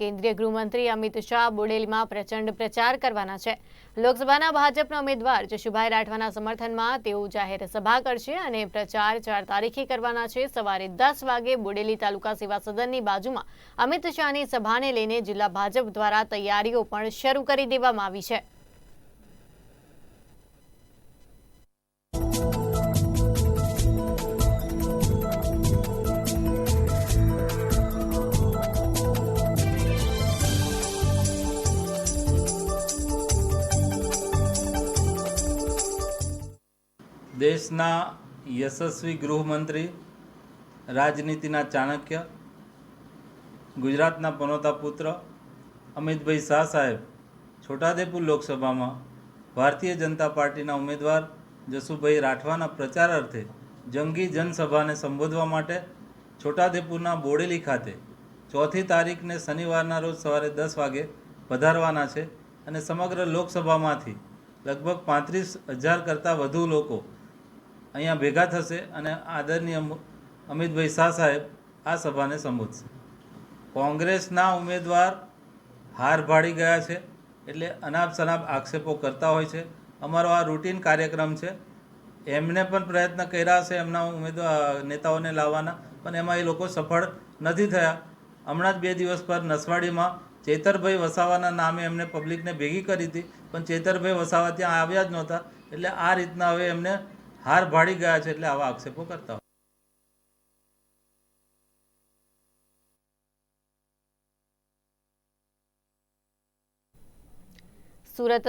કેન્દ્રીય ગૃહમંત્રી અમિત શાહ બોડેલીમાં પ્રચંડ પ્રચાર કરવાના છે. લોકસભાના ભાજપના ઉમેદવાર જશુભાઈ રાઠવાના સમર્થનમાં તેઓ જાહેર સભા કરશે અને પ્રચાર ચાર તારીખે કરવાના છે. સવારે દસ વાગે બોડેલી તાલુકા સેવા સદનની બાજુમાં અમિત શાહની સભાને લઈને જિલ્લા ભાજપ દ્વારા તૈયારીઓ પણ શરૂ કરી દેવામાં આવી છે. દેશના યશસ્વી ગૃહમંત્રી, રાજનીતિના ચાણક્ય, ગુજરાતના પનોતા પુત્ર, અમિતભાઈ શાહ સાહેબ છોટાદેપુર લોકસભામાં ભારતીય જનતા પાર્ટીના ઉમેદવાર જસુભાઈ રાઠવાના પ્રચાર અર્થે જંગી જનસભાને સંબોધવા માટે છોટાદેપુરના બોડેલી ખાતે ચોથી તારીખને શનિવારના રોજ સવારે દસ વાગે પધારવાના છે અને સમગ્ર લોકસભામાંથી લગભગ પાંત્રીસ હજાર કરતાં વધુ લોકો અહીંયા ભેગા થશે અને આદરણીય અમિતભાઈ શાહ સાહેબ આ સભાને સંબોધશે. કોંગ્રેસના ઉમેદવાર હાર ભાડી ગયા છે એટલે અનાપ શનાપ આક્ષેપો કરતા હોય છે. અમારો આ રૂટીન કાર્યક્રમ છે. એમને પણ પ્રયત્ન કર્યા છે એમના ઉમેદવાર નેતાઓને લાવવાના, પણ એમાં એ લોકો સફળ નથી થયા. હમણાં જ બે દિવસ પર નસવાડીમાં ચેતરભાઈ વસાવાના નામે એમને પબ્લિકને ભેગી કરી હતી, પણ ચેતરભાઈ વસાવા ત્યાં આવ્યા જ નહોતા. એટલે આ રીતના હવે એમને હાર ભાડી ગયા છે એટલે આવા આક્ષેપો કરતા હોય. સુરત